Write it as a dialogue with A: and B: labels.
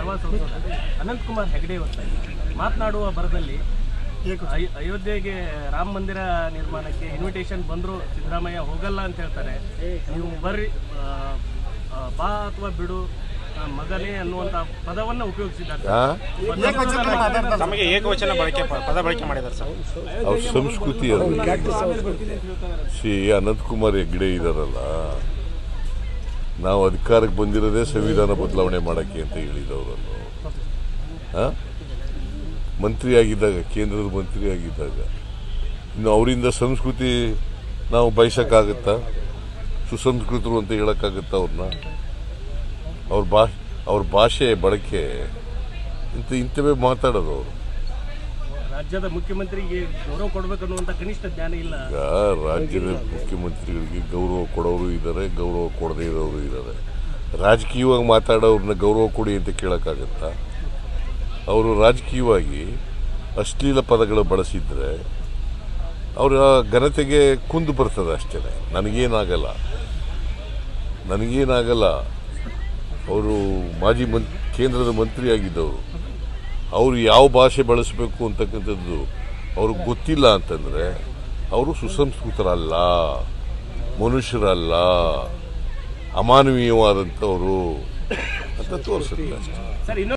A: ಆಳ್ವಾ ಸಂಸದ ಅನಂತಕುಮಾರ್ ಹೆಗಡೆ ಅವರ ಮಾತನಾಡುವ ಬರದಲ್ಲಿ ಅಯ್- ಅಯೋಧ್ಯೆಗೆ ರಾಮ ಮಂದಿರ ನಿರ್ಮಾಣಕ್ಕೆ ಇನ್ವಿಟೇಷನ್ ಬಂದರೂ ಸಿದ್ದರಾಮಯ್ಯ ಹೋಗಲ್ಲ ಅಂತ ಹೇಳ್ತಾರೆ. ನೀವು ಬರ್ರಿ ಬಾ ಅಥವಾ ಬಿಡು ಮಗನೇ ಅನ್ನುವಂಥ ಪದವನ್ನು ಉಪಯೋಗಿಸಿದ್ದಾರೆ
B: ಏಕವಚನ ಬಳಕೆ ಪದ ಬಳಕೆ ಮಾಡಿದ್ದಾರೆ ಸರ್.
C: ಅವ್ರ ಸಂಸ್ಕೃತಿ ಶ್ರೀ ಅನಂತಕುಮಾರ್ ಹೆಗ್ಡೆ ಇದಾರಲ್ಲ ನಾವು ಅಧಿಕಾರಕ್ಕೆ ಬಂದಿರೋದೇ ಸಂವಿಧಾನ ಬದಲಾವಣೆ ಮಾಡೋಕ್ಕೆ ಅಂತ ಹೇಳಿದವರನ್ನು. ಆ? ಮಂತ್ರಿ ಆಗಿದ್ದಾಗ ಕೇಂದ್ರದ ಮಂತ್ರಿಯಾಗಿದ್ದಾಗ. ಇನ್ನು ಅವರಿಂದ ಸಂಸ್ಕೃತಿ ನಾವು ಬಯಸೋಕ್ಕಾಗತ್ತಾ? ಸುಸಂಸ್ಕೃತರು ಅಂತ ಹೇಳಕ್ಕಾಗತ್ತಾ ಅವ್ರನ್ನ? ಅವ್ರ ಭಾಷೆ ಅವ್ರ ಭಾಷೆ, ಬಳಕೆ ಇಂಥ ಇಂಥವೇ ಮಾತಾಡೋದು ಅವರು.
A: ರಾಜ್ಯದ ಮುಖ್ಯಮಂತ್ರಿಗೆ ಗೌರವ ಕೊಡಬೇಕನ್ನುವಂಥ ಕನಿಷ್ಠ ಜ್ಞಾನ ಇಲ್ಲ.
C: ರಾಜ್ಯದ ಮುಖ್ಯಮಂತ್ರಿಗಳಿಗೆ ಗೌರವ ಕೊಡೋರು ಇದ್ದಾರೆ ಗೌರವ ಕೊಡದೇ ಇರೋರು ಇದ್ದಾರೆ ರಾಜಕೀಯವಾಗಿ ಮಾತಾಡೋರನ್ನ ಗೌರವ ಕೊಡಿ ಅಂತ ಕೇಳೋಕ್ಕಾಗತ್ತಾ? ಅವರು ರಾಜಕೀಯವಾಗಿ ಅಶ್ಲೀಲ ಪದಗಳು ಬಳಸಿದ್ರೆ ಅವರ ಘನತೆಗೆ ಕುಂದು ಬರ್ತದೆ ಅಷ್ಟೇ. ನನಗೇನಾಗಲ್ಲ. ನನಗೇನಾಗಲ್ಲ. ಅವರು ಮಾಜಿ ಮನ್ ಕೇಂದ್ರದ ಮಂತ್ರಿ ಆಗಿದ್ದವರು ಅವರು ಯಾವ ಭಾಷೆ ಬಳಸಬೇಕು ಅಂತಕ್ಕಂಥದ್ದು ಅವ್ರಿಗೆ ಗೊತ್ತಿಲ್ಲ ಅಂತಂದರೆ ಅವರು ಸುಸಂಸ್ಕೃತರಲ್ಲ, ಮನುಷ್ಯರಲ್ಲ, ಅಮಾನವೀಯವಾದಂಥವರು ಅಂತ ತೋರಿಸುತ್ತೆ ಅಷ್ಟೇ.